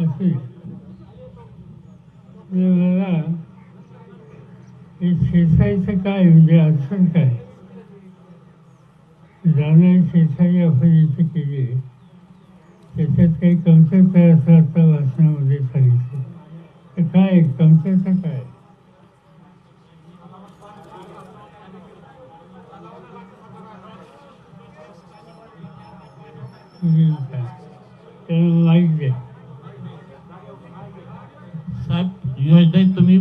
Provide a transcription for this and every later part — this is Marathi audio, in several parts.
असेल मला हे शेसायचं काय म्हणजे अडचण काय जाणार शेसाई आपण इथे केली आहे त्याच्यात काही कमतरता असं आता वाचनामध्ये सांगितलं तर काय कमतरता काय त्याला माहीत द्या साहेब योजना तुम्ही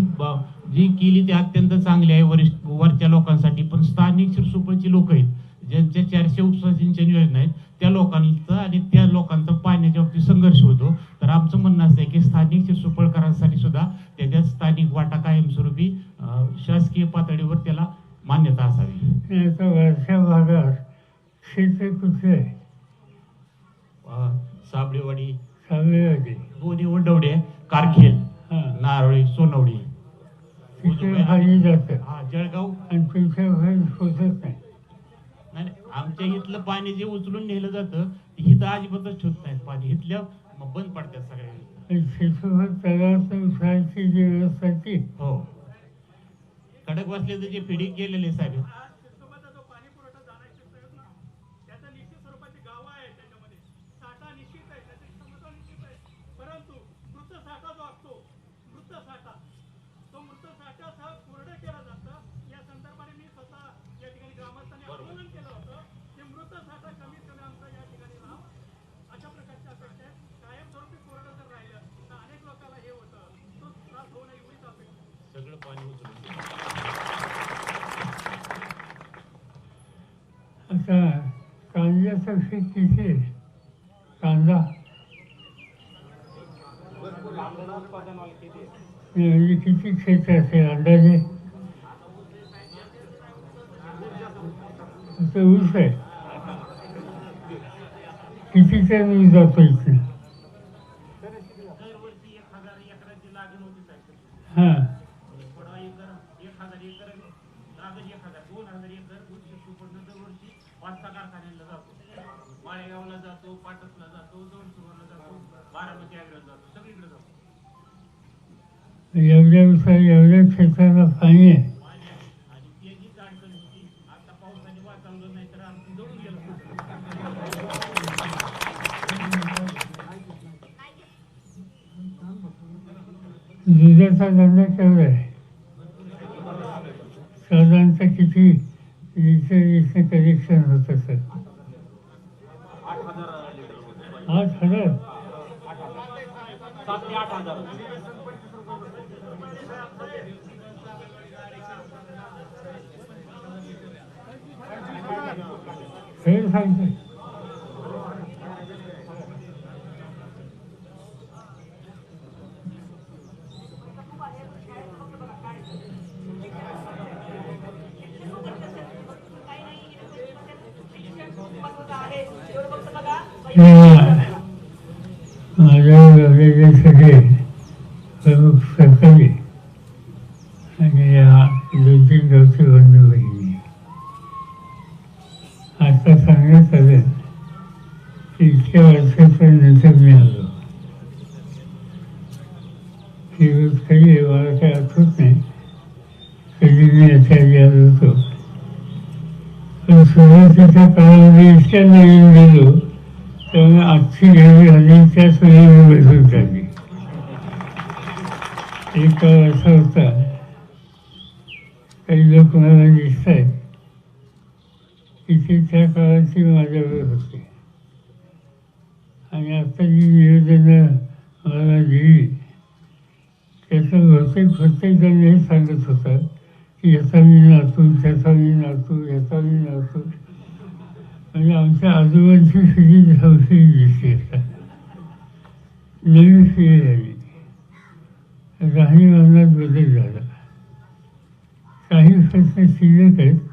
जी केली ती अत्यंत चांगली आहे वरिष्ठ वरच्या लोकांसाठी. पण स्थानिक शिरसोपळची लोक आहेत ज्यांच्या चारशे उपसा सिंचन योजना आहेत त्या लोकांचा आणि त्या लोकांचा पाण्याच्या बाबतीत संघर्ष होतो. तर आमचं म्हणणं असं आहे की स्थानिक शिरसोपळकरांसाठी सुद्धा त्याच्या स्थानिक वाटा कायमस्वरूपी शासकीय पातळीवर त्याला मान्यता असावी. भागात क्षेत्र साबळेवाडी सावळेवाडी दोन्ही वडवडे कारखेल. नारळी सोनवडी. तिथे खाली जातं. हा जळगाव. आणि नाही. नाही नाही, आमच्या इथलं पाणी जे उचलून नेलं जातं ते इथं अजिबातच ठेवत नाहीत पाणी. इथल्या मग बंद पडतात सगळ्या आणि शेतभर तलावात उसाची जी व्यवस्था आहे ती हो. कडक बसले जे फिडिंग केलेले साहेब शिरसोबाचा जो पाणी पुरवठा जाण्याचे प्रयत्न त्याचा निश्चित स्वरूपाची गावं आहेत त्याच्यामध्ये साठा निश्चित आहे त्याची क्षमता निश्चित आहे परंतु मृत साठा जो असतो मृत साठा तो मृत साठा सह कोरडं केलं जातं. या संदर्भाने मी स्वतः या ठिकाणी ग्रामस्थांनी आंदोलन केलं होतं. की मृत साठा कमीत कमी आमचा या ठिकाणी राहावा अशा प्रकारच्या अपेक्षा आहेत कायमस्वरूपी कोरडं जर राहिलं तर अनेक लोकांना हे होतं. तो त्रास होऊ नये एवढीच अपेक्षा. सगळं पाणी उचलून आता कांद्याचा आहे कांदा म्हणजे किती क्षेत्र असेल अंदाजे? आता ऊस आहे. किती टन ऊस जातो इथे? दरवर्षी एक हजार एकराची लागण हां. एकर एक हजार एकर एक हजार दोन हजार एकर पाच सहा जातो माळेगावला जातो पाटसला जातो दोनसुरला जातो बारामती आग्र्याला जातो. एवढ्या ऊसाला एवढ्या क्षेत्राला पाणी आहे दुधाचा धंदा केवढा आहे? साधारणतः किती? लिटर इथं कलेक्शन होत असत आठ हजार? आठ हजार. हे सांगते माझ्या गरजेसाठी प्रमुख सरकारी आणि या दोन तीन गावची बंधू बहिणी आता सांगण्यात आलं की इतक्या वर्षापर्यंत नंतर मी आलो मला काय आठवत नाही कधी मी आचार्य आलो होतो. पण सुरुवातीच्या काळामध्ये इतक्या नवीन गेलो त्यामुळे आजची घरी आली त्या सोयी बसून झाली एक काळ असा होता. काही लोक मला दिसत आहेत की ते त्या काळाची माझ्यावर होती आणि आता जी निवेदनं मला दिली त्याचं बहुतेक प्रत्येक जण हे सांगत होता की याचा मी नातू त्याचा मी नातू याचा मी नातू. म्हणजे आमच्या आजोबांची पिढी धावशी दिसते आता नवीन पिढी झाली राहणीमानात बदल झाला. काही प्रश्न शिल्लक आहेत.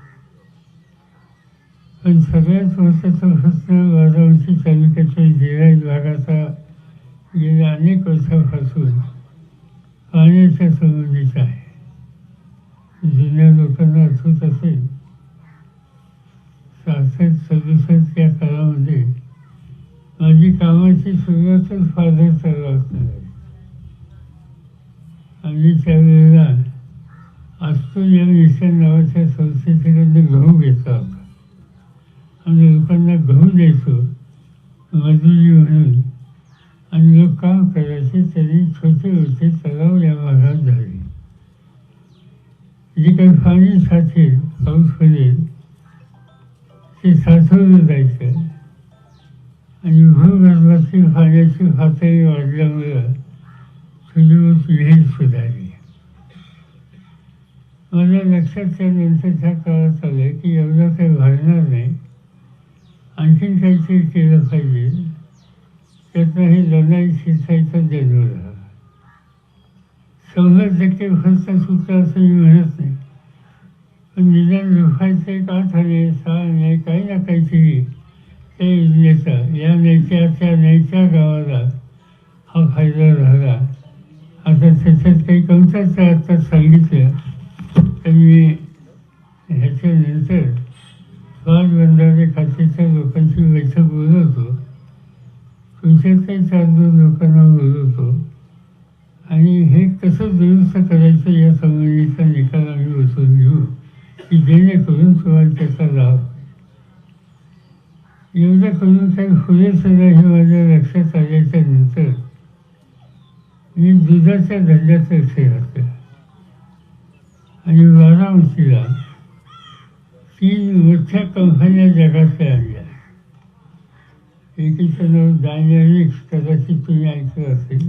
पण सगळ्यात महत्त्वाचा प्रश्न वाराणसी तालुक्याच्या जिरायत भागाचा गेल्या अनेक वर्षापासून पाण्याच्या संबंधीचा आहे. जुन्या लोकांना आठवत असेल. सहासष्ट सदुसष्ट या काळामध्ये माझी कामाची सुरुवातच फादर सर्वात आणि त्यावेळेला आस्तू या मिशन नावाच्या संस्थेच्याकडे गहू घेतला होता. आणि लोकांना गहू द्यायचो मजुरी म्हणून. आणि लोक काम करायचे त्यांनी छोटे होते तलाव या भागात झाले. जे काही पाणी साठेल पाऊस पडेल ते साठवलं जायचं. आणि भूगर्भातील पाण्याची पातळी वाढल्यामुळं सुदूर विहीर सुधारली. माझ्या लक्षात त्यानंतरच्या काळात आलं की एवढं काही वाढणार नाही. आणखीन काहीतरी केलं पाहिजे त्यातनं हे लढाई शिकायचा जन्म झाला शंभर टक्के फक्त सुटला असं मी म्हणत नाही. पण निदान लोकांचे एक आठ आणे सहा नाही काही ना काहीतरी त्या योजनेचा या नेत्या त्या नेत्या गावाला हा फायदा झाला. आता त्याच्यात काही कमतरता आता सांगितलं तर मी ह्याच्यानंतर स्वाद बंधारे खात्याच्या लोकांची बैठक बोलवतो तुमच्यातही चार दोन लोकांना बोलवतो आणि हे कसं दुरुस्त करायचं या संबंधीचा निकाल आम्ही बसून घेऊ की जेणेकरून तुम्हाला त्याचा लाभ एवढं करून काही पुरेसं हे माझ्या लक्षात आल्याच्यानंतर मी दुधाच्या धंद्यात लक्ष घातलं आणि बारामतीला तीन मोठ्या कंपन्या जगातल्या आणल्या. एकीचं नाव डायनॅमिक्स कदाचित तुम्ही ऐकलं असेल.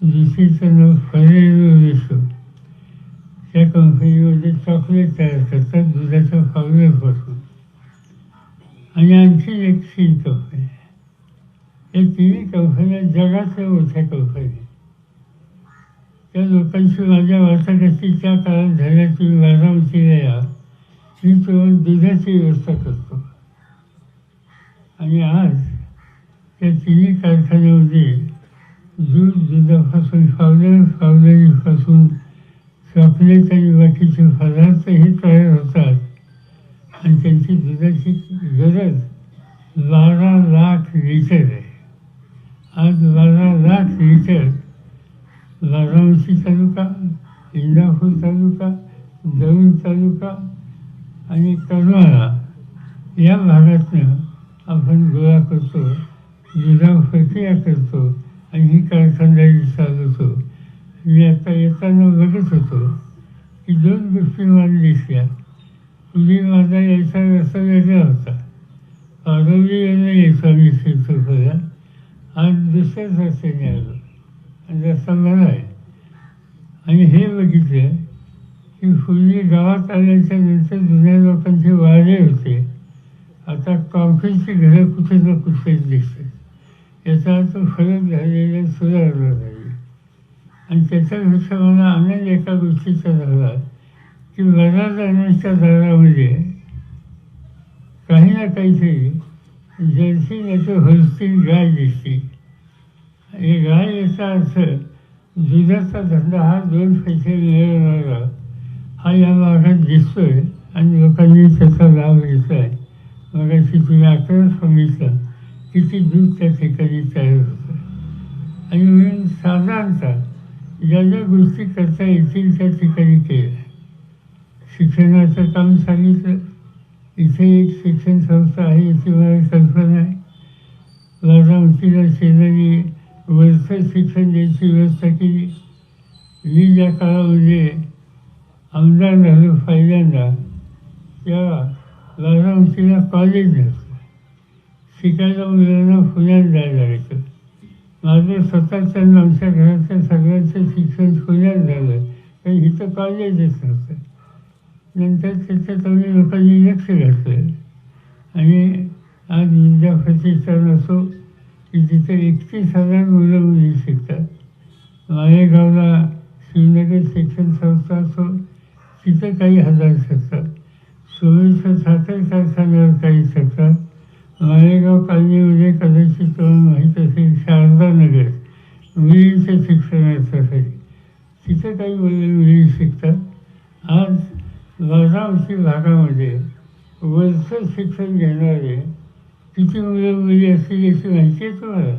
दुसरीचं नाव फरेरो रेशो. त्या कंपनीमध्ये चॉकलेट तयार करतात दुधाच्या पावडरपासून. आणि आणखी एक सीन आहे या तिन्ही कंपन्या जगाचं मोठ्या कंपन्या त्या लोकांशी माझ्या वाटाघाटी त्या काळात झाल्या तुम्ही बारामतीला या मी तुम्हाला दुधाची व्यवस्था करतो. आणि आज त्या तिन्ही कारखान्यामध्ये दूध दुधापासून पावडर पावडरीपासून चॉकलेट आणि बाकीचे पदार्थही तयार होतात. आणि त्यांची दुधाची गरज बारा लाख लिटर आहे. आज बारा लाख लिटर बारामती तालुका इंदापूर तालुका दौंड तालुका आणि करमाळा या भागातनं आपण गोळा करतो दुधा प्रक्रिया करतो आणि ही कारखानदारी चालवतो. मी आता येताना बघत होतो की दोन गोष्टी मला दिसल्या. पूर्वी माझा यायचा रस्ता वेगळा होता. आरोग्य यांना यायचा आम्ही शिरसोफला आज दुसऱ्याच रस्त्याने आलो. आणि रस्ता बरा आहे. आणि हे बघितलं की पूर्वी गावात आल्याच्यानंतर जुन्या लोकांचे वाडे होते. आता कॉन्क्रीटची घरं कुठे ना कुठेच दिसतात. याचा अर्थ फरक झालेला सुधारला नाही आणि त्याच्यापेक्षा मला आनंद एका गोष्टीचा झाला. की बऱ्याच अनेकच्या दारामध्ये काही ना काहीतरी जर्सी नाही तर गाय दिसते. हे गाय याचा अर्थ दुधाचा धंदा हा दोन पैसे मिळवणारा हा या भागात दिसतोय आणि लोकांनी त्याचा लाभ घेतला आहे मगाशी तुम्ही आकडा सांगितलं किती दूध त्या ठिकाणी तयार होतं. आणि म्हणून साधारणतः ज्या ज्या गोष्टी करता येतील त्या ठिकाणी केल्या शिक्षणाचं काम सांगितलं. इथे एक शिक्षण संस्था आहे याची मला कल्पना आहे. बारामतीला शेजारी वरचं शिक्षण द्यायची व्यवस्था केली. मी ज्या काळामध्ये आमदार झालो पहिल्यांदा तेव्हा बारामतीला कॉलेज नव्हतं. शिकायला मुलांना पुण्यात जायला लागायचं माझं स्वतःच्या आमच्या घरातल्या सगळ्यांचं शिक्षण पुण्यात झालं. तर इथं कॉलेजच नव्हतं. नंतर त्याच्यात आम्ही लोकांनी लक्ष घातलं. आणि आज विद्या प्रतिष्ठान असो की तिथे एकतीस हजार मुलं मुली शिकतात. मालेगावला श्रीनगर शिक्षण संस्था असो तिथं काही हजार शिकतात. सोयीचं साखर कारखान्यावर काही शिकतात. मालेगाव कॉलनीमध्ये कदाचित तुम्हाला माहीत असेल शारदा नगर मुलींच्या शिक्षणासाठी. तिथं काही मुलं मुली शिकतात. आज बारामती भागामध्ये वरचं शिक्षण घेणारे किती मुलं मुली असतील याची माहिती आहे तुम्हाला?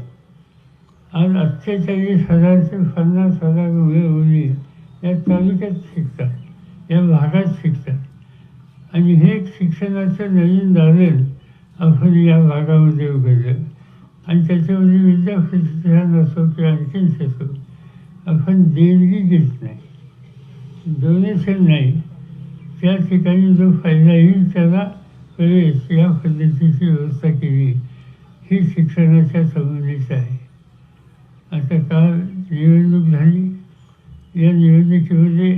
आज अठ्ठेचाळीस हजार ते पन्नास हजार मुलं मुली या तालुक्यात शिकतात या भागात शिकतात. आणि हे एक शिक्षणाचं नवीन दालन आपण या भागामध्ये उघडलं. आणि त्याच्यामध्ये विद्यापीठान असो किंवा आणखीन असो आपण देणगी घेत नाही. डोनेशन नाही. त्या ठिकाणी जो फायदा येईल त्याला कळेल या पद्धतीची व्यवस्था केली ही शिक्षणाच्या संबंधित आहे आता काल निवडणूक झाली या निवडणुकीमध्ये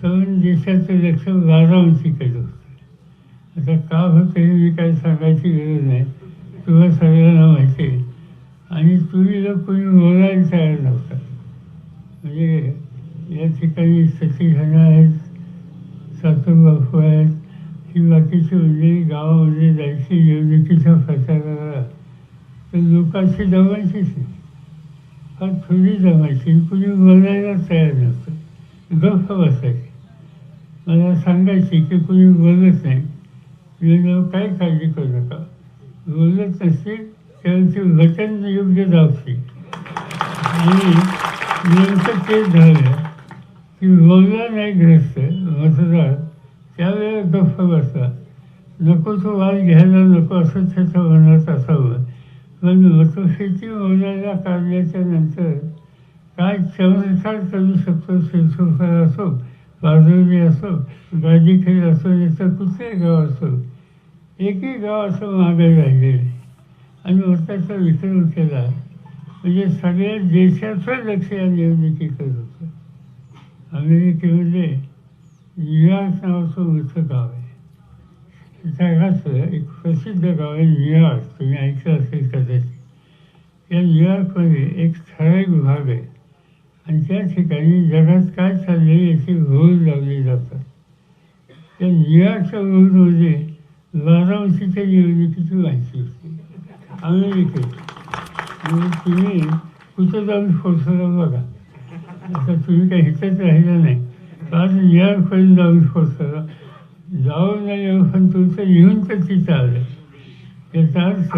सवन देशाचं लक्ष बारामतीकडे होतं आता का होतं हे मी काय सांगायची गरज नाही तुला सगळ्यांना माहिती आहे आणि तुम्ही कोणी बोलायला तयार नव्हता म्हणजे या ठिकाणी सती आहेत सासू बापू आहेत ही बाकीची मंडळी गावामध्ये जायची निवडणुकीच्या प्रचाराला तर लोकांची जमायचीच नाही फार थोडी जमायची. कुणी बोलायला तयार नव्हतं. गप्प बसायची. मला सांगायची की कुणी बोलत नाही. मी काय काळजी करू नका. बोलत नसतील त्यांचे वचन योग्य जावते आणि नेमकं तेच झालं. की बोलला नाही ग्रस्त मतदार त्यावेळेला गप्प बसला. नको तो वाद घ्यायला नको असं त्याचं मनात असावं. पण मतशेती मोजायला काढल्याच्या नंतर काय चमत्कार करू शकतो शिरसोफर असो बाजूनी असो गाजीखेड असो याचं कुठलंही गाव असो एकही गाव असं मागे राहिलेलं आणि मताचा विक्रम केला म्हणजे सगळ्या देशाचं लक्ष या निवडणुकीकडे होतं. अमेरिकेमध्ये न्यूयॉर्क नावाचं मोठं गाव. आहे जगाचं एक प्रसिद्ध गाव आहे न्यूयॉर्क तुम्ही ऐकलं असेल कदाचित. या न्यूयॉर्कमध्ये एक ठराविक भाग आहे. आणि त्या ठिकाणी जगात काय चालले याची रोज लावली जातात. त्या न्यूयॉर्कच्या रोजमध्ये बारामतीच्या निवडणुकीची माहिती होती. अमेरिकेत तुम्ही कुठं जाऊन फोर्सला बघा? आता तुम्ही काही हिथंच राहिलं नाही आज न्यूयॉर्कपर्यंत जाऊन पोचला जाऊन नाही पण तुमचं येऊन तर तिथं आलं याचा अर्थ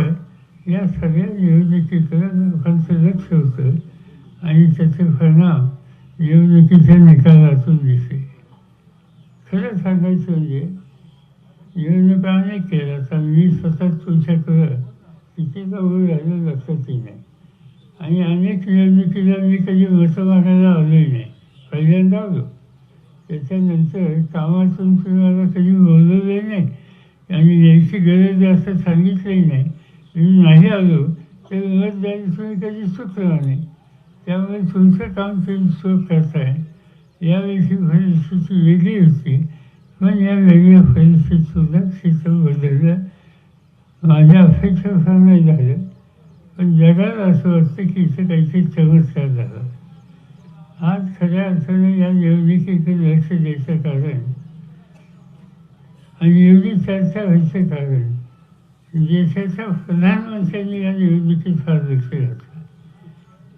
या सगळ्या निवडणुकीकडे लोकांचं लक्ष होतं आणि त्याचे परिणाम निवडणुकीच्या निकालातून दिसे खरं सांगायचं म्हणजे निवडणुका अनेक केल्या तर मी स्वतः तुमच्याकडं किती जवळ राहिलं लक्षातही नाही आणि अनेक निवडणुकीला मी कधी मतं मागायला आलोही नाही. पहिल्यांदा आलो. त्याच्यानंतर कामातून कुणाला कधी बोलवलंही नाही. आणि यायची गरज जास्त असं सांगितलंही नाही. मी नाही आलो तर मत द्यायला तुम्ही कधी चुकला नाही. त्यामुळे तुमचं काम तुम्ही चूक करताय. यावेळी परिस्थिती वेगळी होती. पण या वेगळ्या परिस्थितीसुद्धा सुद्धा बदललं माझ्या नाही झालं. पण जगाला असं वाटतं की इथं काहीतरी चमत्कार झाला आज खऱ्या अर्थाने या निवडणुकीकडे लक्ष द्यायचं कारण आणि एवढी चर्चा व्हायचं कारण देशाच्या प्रधानमंत्र्यांनी या निवडणुकीत फार लक्ष घातलं.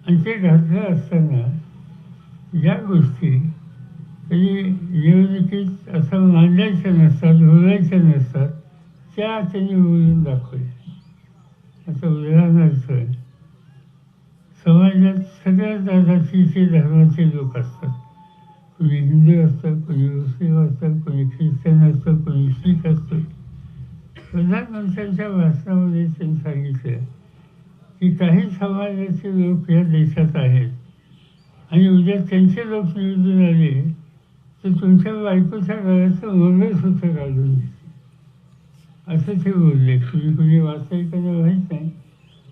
आणि ते घातलं असताना ज्या गोष्टी कधी निवडणुकीत असं मांडायच्या नसतात बोलायच्या नसतात त्या त्यांनी बोलून दाखवल्या. असं आता आहे समाजात सगळ्या जातीचे धर्माचे लोक असतात. कोणी हिंदू असतात कोणी मुस्लिम असतात कोणी ख्रिश्चन असतं कोणी शीख असतं. प्रधानमंत्र्यांच्या भाषणामध्ये त्यांनी सांगितलं की काही समाजाचे लोक या देशात आहेत. आणि उद्या त्यांचे लोक निवडून आले तर तुमच्या बायकोच्या घराचं मंगळसूत्र काढून घे असं ते बोलले कुणी कुणी वाचतंय का नाही माहीत नाही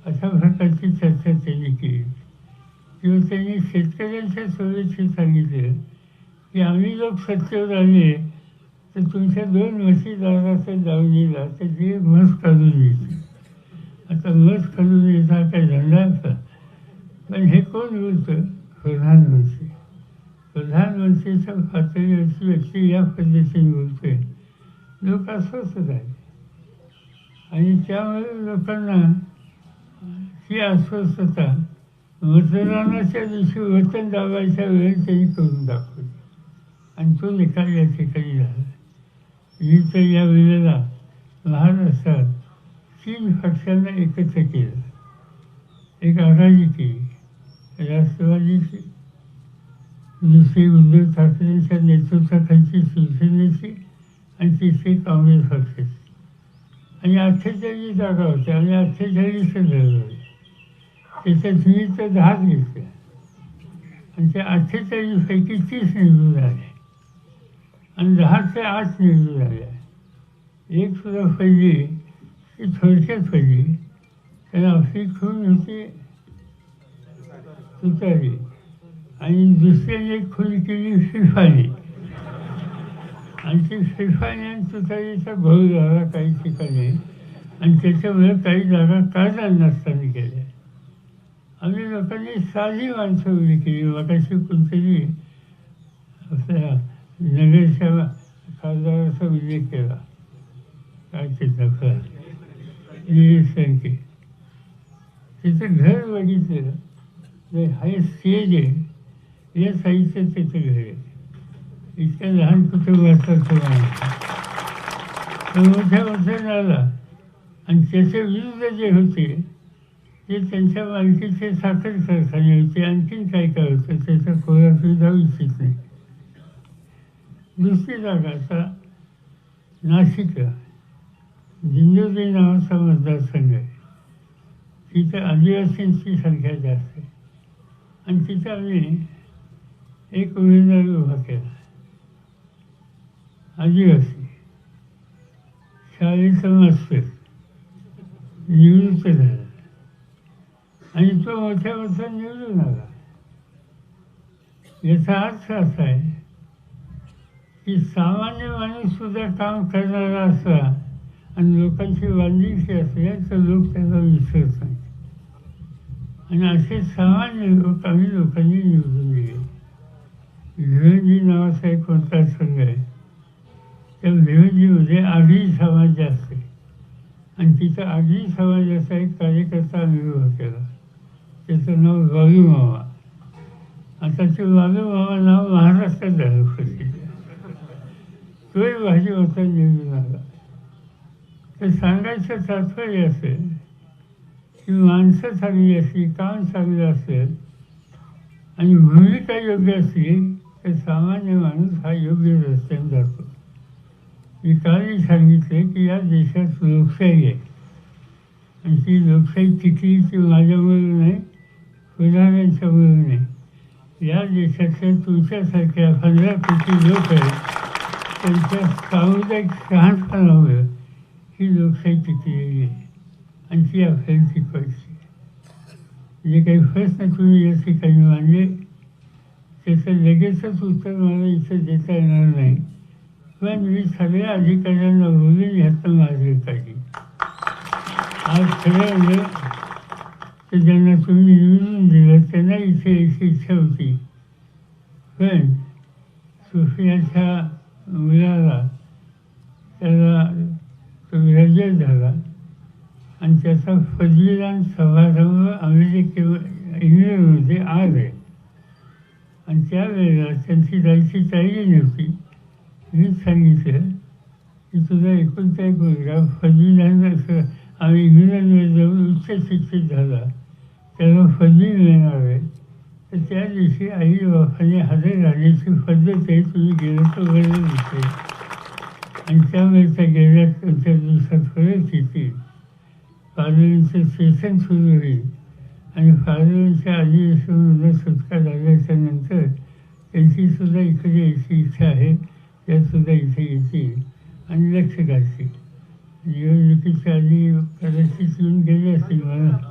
अशा प्रकारची चर्चा त्यांनी केली. किंवा त्यांनी शेतकऱ्यांच्या सोयीशी सांगितलं की आम्ही लोक सत्तेवर आले तर तुमच्या दोन म्हशीदाराचं तर ते मस काढून घ्यायची आता मस काढून येता काय धंदा पण हे कोण बोलतं? प्रधानमंत्री प्रधानमंत्रीच्या पातळीवरची व्यक्ती या पद्धतीने बोलतोय. लोक अस्वस्थ झाले. आणि त्यामुळे लोकांना ही अस्वस्थता मतदानाच्या दिवशी वतन दाबायच्या वेळेस त्यांनी करून दाखवली. आणि तो निकाल या ठिकाणी झाला. मी तर या वेळेला महाराष्ट्रात तीन पक्षांना एकत्र केलं. एक आघाडी केली. राष्ट्रवादीची दुसरी उद्धव ठाकरेंच्या नेतृत्वाखालची शिवसेनेची आणि तिसरी काँग्रेस पक्षाची. आणि अठ्ठेचाळीस जागा होत्या आणि अठ्ठेचाळीस लढवले त्याच्यात मी तर दहाच घेतल्या आणि त्या अठ्ठेचाळीसपैकी तीस निवडून झाले आणि दहा ते आठ निवडून झाल्या एक सुद्धा पहिली ती थोडक्यात फैली त्याला आपली खून होती तुतारी आणि दुसऱ्याने एक खून केली फिफाने आणि ती फिफाने आणि तुतारीचा भाऊ झाला काही ठिकाणी. आणि त्याच्यामुळे काही जागा काढल्या नसताना केल्या आम्ही लोकांनी साधी माणसं उभी केली मगाशी कोणतरी आपल्या नगरच्या खासदाराचा उल्लेख केला. काय ते तिथं घर बघितलं. तर हाय स्टेज आहे या साईचं तिथं घर आहे. इतक्या लहान कुटुंबाचा तो माणूस तो मोठ्या मोठ्या झाला आणि त्याचे विरुद्ध जे होते ते त्यांच्या मालकीचे साखर कारखाने होते. आणखीन काय काय होतं त्याचा कोणाशी जाऊ इच्छित नाही. दुसरी जागा आता नाशिकला दिंडोरी नावाचा मतदारसंघ आहे. तिथं आदिवासींची संख्या जास्त आहे. आणि तिथं आम्ही एक उमेदवार उभा केला. आदिवासी शाळेचं मास्तर निवृत्त झाला. आणि तो मोठ्या मोठा निवडून आला. याचा अर्थ असा आहे की सामान्य माणूस सुद्धा काम करणारा असला आणि लोकांची बांधिलकी असल्या तर लोक त्यांना विसरत नाही आणि असे सामान्य लोक आम्ही लोकांनी निवडून दिले. भिवंडी नावाचा एक कोणता संघ आहे? त्या भिवंडीमध्ये आगरी समाज जास्त आहे आणि तिथं आगरी समाजाचा एक कार्यकर्ता आम्ही केला त्याचं नाव वालू मामा. आता ते मामा नाव महाराष्ट्रात झालं प्रसिद्ध. तोही भाजपचा निवडून आला. तर सांगायचं तात्पर्य असेल की माणसं चांगली असली काम चांगलं असेल आणि भूमिका योग्य असली तर सामान्य माणूस हा योग्य रस्त्याने जातो. मी सांगितले की या देशात लोकशाही आहे. आणि ती लोकशाही किती ती माझ्यामुळे नाही पुढाऱ्यांच्यामुळे नाही. या देशातल्या तुमच्यासारख्या पंधरा कोटी लोक आहेत त्यांच्या सामुदायिक शहाणपणामुळे ही लोकशाही टिकलेली आहे. आणि ती आपल्याला टिकवायची जे काही प्रश्न तुम्ही या ठिकाणी मांडले त्याचं लगेचच उत्तर मला इथं देता येणार नाही. पण मी सगळ्या अधिकाऱ्यांना बोलून ह्याचं मागणी काढली आज खरं म्हणजे तर ज्यांना तुम्ही निवडून दिलं त्यांना इथे यायची इच्छा होती. पण सुफियाच्या मुलाला त्याला तो ग्रॅज्युएट झाला आणि त्याचा पदवीदान समारंभ अमेरिके इंग्लंडमध्ये आज आहे. आणि त्यावेळेला त्यांची जायची तयारी नव्हती. मीच सांगितलं की तुझा एकुलता एक मुलगा पदवीदान असं आम्ही इंग्लंडमध्ये जाऊन उच्च शिक्षित झाला त्याला पदवी मिळणार आहे तर त्या दिवशी आई बापाने हजर राहण्याची पद्धत आहे तुम्ही गेलं तर बरं दिसते आणि त्यामुळे त्या गेल्या दोन चार दिवसात परत येतील फादरांचं सेशन सुरू होईल आणि फादरांच्या अधिवेशनामधून सुटका झाल्याच्यानंतर त्यांची सुद्धा इकडे यायची इच्छा आहे त्या सुद्धा इथे येतील आणि लक्ष घालतील निवडणुकीच्या आधी कदाचित येऊन गेले असतील मला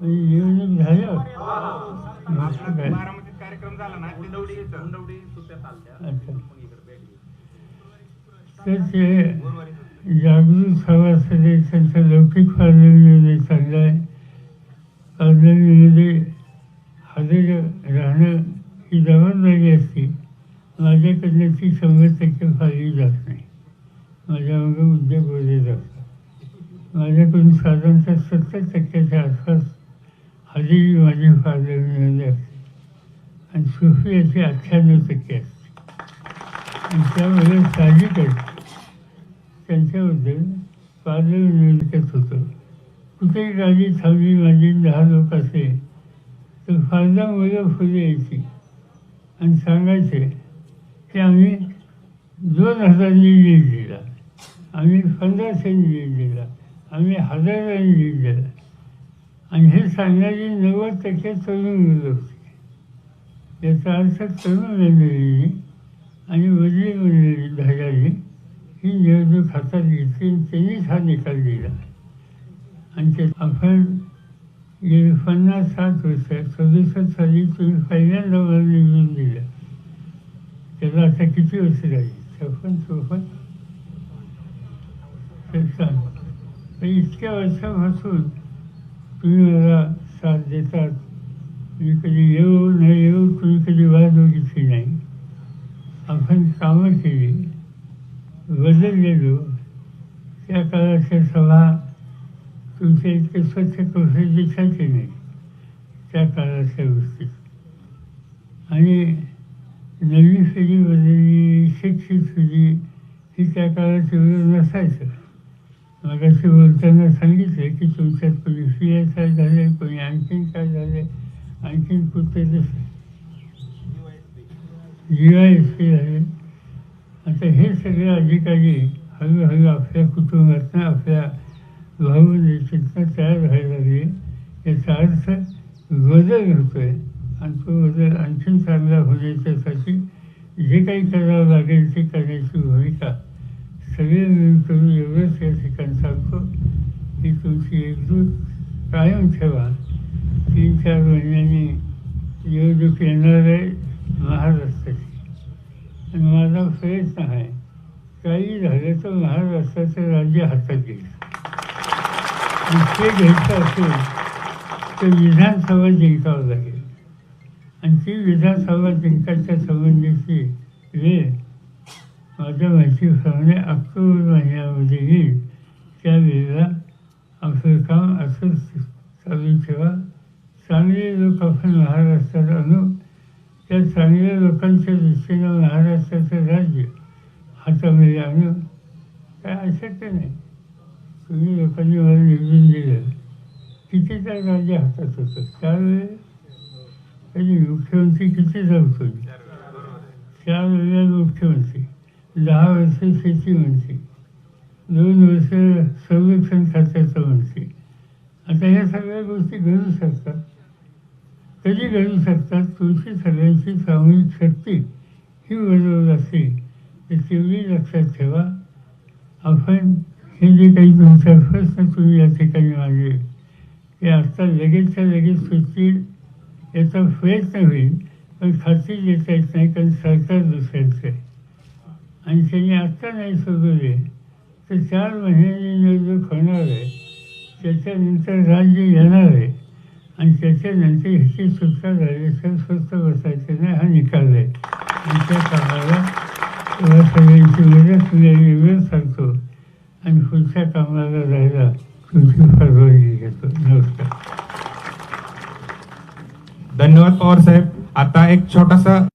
निवडणूक झाल्यावर अच्छा. तर ते गुरुवारी सभासदे लौकिक फार्लमीमध्ये चाललं आहे फार्लमीमध्ये हजर राहणं ही जबाबदारी असते. माझ्याकडनं ती शंभर टक्के फाळली जात नाही. माझ्या उद्योग वगैरे जातात. माझ्याकडून साधारणतः सत्तर टक्क्याच्या आसपास हजेरी माझी फार्लमीमध्ये असते. आणि सुफी याची अठ्ठ्याण्णव टक्के असते. आणि त्यामध्ये साहजिकच त्यांच्याबद्दल पारदर्शकच होतं. कुठेही गाडी थांबली माझी दहा लोक असे तर फारदा मुलं फुले यायची आणि सांगायचे की आम्ही दोन हजारांनी लीड दिला. आम्ही पंधराशेने लीड दिला. आम्ही हजारांनी लीड दिला. आणि हे सांगणारी नव्वद टक्के तरुण मुलं होती. याचा अर्थ तरुण मंडळींनी आणि वडील मंडळी धाऱ्यांनी ही निवडणूक हातात घेतली त्यांनीच हा निकाल दिला. आणि ते आपण पन्नास सात वर्षात सदुसष्ट साली तुम्ही पहिल्यांदा मला निवडून दिलं त्याला आता किती वर्ष झाली छप्पन चौपन्न सांग तर इतक्या वर्षापासून तुम्ही मला साथ देतात मी कधी येऊ न येऊ तुम्ही कधी वाद बघितली नाही आपण कामं केली बदललेलो. त्या काळाच्या सभा तुमच्या इतके स्वच्छ कसे दिसायचे नाही. त्या काळाच्या गोष्टी. आणि नवी पिढी बदलली शिक्षित पिढी ही त्या काळात एवढं नसायचं. मगाशी बोलताना सांगितलं की तुमच्यात कोणी सी एस आय झाले कोणी आणखीन काय झाले आणखीन कुठे जसे जी आय एस पी झाले आता हे सगळे अधिकारी हळूहळू आपल्या कुटुंबातनं आपल्या भाऊ देशातनं तयार व्हायला लागली याचा अर्थ बदल होतोय आणि तो बदल आणखीन चांगला होण्याच्यासाठी जे काही करावं लागेल ते करण्याची भूमिका. सगळे मिळून तुम्ही एवढंच या ठिकाणी सांगतो. की तुमची एकजूट कायम ठेवा. तीन चार महिन्यांनी निवडणूक येणार आहे महाराष्ट्राची. आणि माझा प्रयत्न आहे काही झालं तर महाराष्ट्राचं राज्य हातात येईल विषय ते असेल तर विधानसभा जिंकावं लागेल. आणि ती विधानसभा जिंकायच्या संबंधीची वेळ माझ्या माहितीप्रमाणे ऑक्टोबर महिन्यामध्ये येईल त्यावेळेला आमचं काम असंच चालू ठेवा. चांगले लोक आपण महाराष्ट्रात आणू. त्या चांगल्या लोकांच्या दृष्टीनं महाराष्ट्राचं राज्य हातामध्ये आणू. काय अशक्य नाही. तुम्ही लोकांनी मला निवडून दिलं किती त्या राज्य हातात होतं? त्यावेळी कधी मुख्यमंत्री किती जाऊ तुम्ही चार वेळेला मुख्यमंत्री. दहा वर्ष शेती मंत्री दोन वर्ष संरक्षण खात्याचा मंत्री आता ह्या सगळ्या गोष्टी घडू शकतात. कधी घडू शकतात? तुमची सगळ्यांची सामूहिक शक्ती ही बरोबर असेल तर तेवढी लक्षात ठेवा. आपण हे जे काही तुमच्या प्रश्न तुम्ही या ठिकाणी मांडले ते आत्ता लगेचच्या लगेच सुचतील याचा प्रयत्न होईल पण खात्री देता येत नाही कारण सरकार दुसऱ्याचं आहे आणि त्यांनी आत्ता नाही सोडवले तर चार महिन्यांनी निवडणूक होणार आहे त्याच्यानंतर राज्य येणार आहे आणि त्याच्यानंतर ह्याची सुटका झाल्याशिवाय स्वस्त बसायचं नाही हा निकाल आहे आमच्या कामाला सगळ्यांची मदत मिळाली वेळ सांगतो आणि पुढच्या कामाला जायला तुमची परवानगी घेतो. नमस्कार. धन्यवाद पवार साहेब. आता एक छोटासा